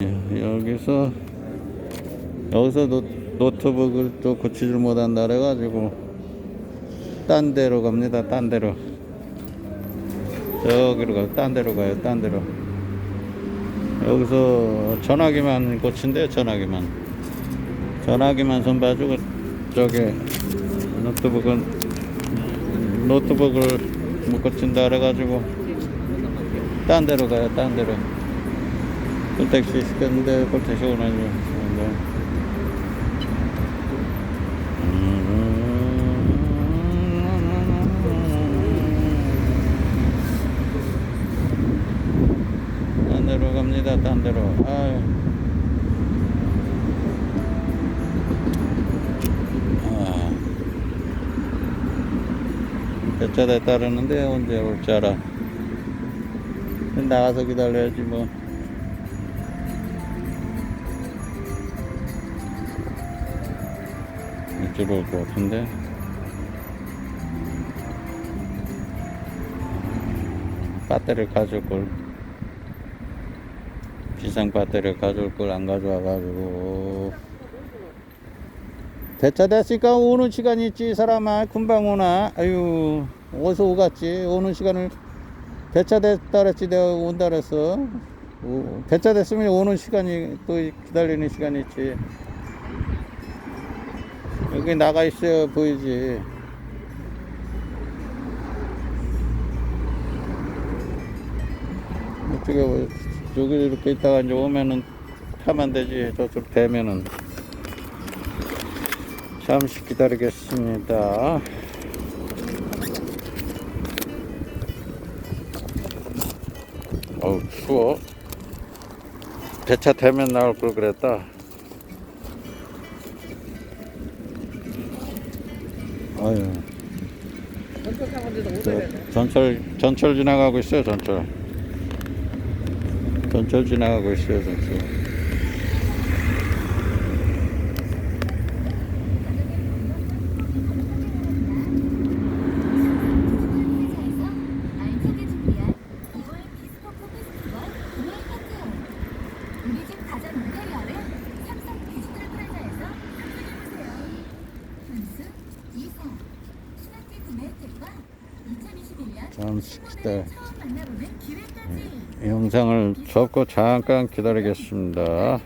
여기서 여기서 노, 노트북을 또 고치질 못한다 그래가지고 딴 데로 갑니다 딴 데로. 저기로 가요 딴 데로 가요 딴 데로. 여기서 전화기만 고친대요 전화기만. 전화기만 손 봐주고 저기 노트북은 노트북을 못 고친다 그래가지고 딴 데로 가요 딴 데로 꿀택시 시켰는데 꿀택시 오나요 딴 데로 갑니다 딴 데로. 아유. 아. 배차대 따르는데 언제 올 줄 알아. 나가서 기다려야지 뭐 이쪽으로 올것 같은데. 배터리를 가져올 걸. 비상 배터리를 가져올 걸 안 가져와 가지고. 대차 됐으니까 오는 시간 있지 이 사람아. 금방 오나? 아유 어디서 오갔지? 오는 시간을 대차 됐다 그랬지 내가 온다 그랬어. 오, 대차 됐으면 오는 시간이 또 기다리는 시간이 있지 여기 나가 있어야 보이지. 어떻게 뭐, 여기 이렇게 있다가 이제 오면은 타면 되지. 저쪽 되면은. 잠시 기다리겠습니다. 어우 추워. 배차 되면 나올 걸 그랬다 아유. 저, 전철 전철 지나가고 있어요 전철. 전철 지나가고 있어요 전철 회사에서 알차게 준비한 2월 비스포크 페스티벌 구매 파티예요. 우리 집 가전 인테리어를 삼성 디지털 프라자에서 감상해보세요. 분수 2사 수납기 구매 혜택과 2021년 잠시 기다려 기회까지 영상을 접고 잠깐 기다리겠습니다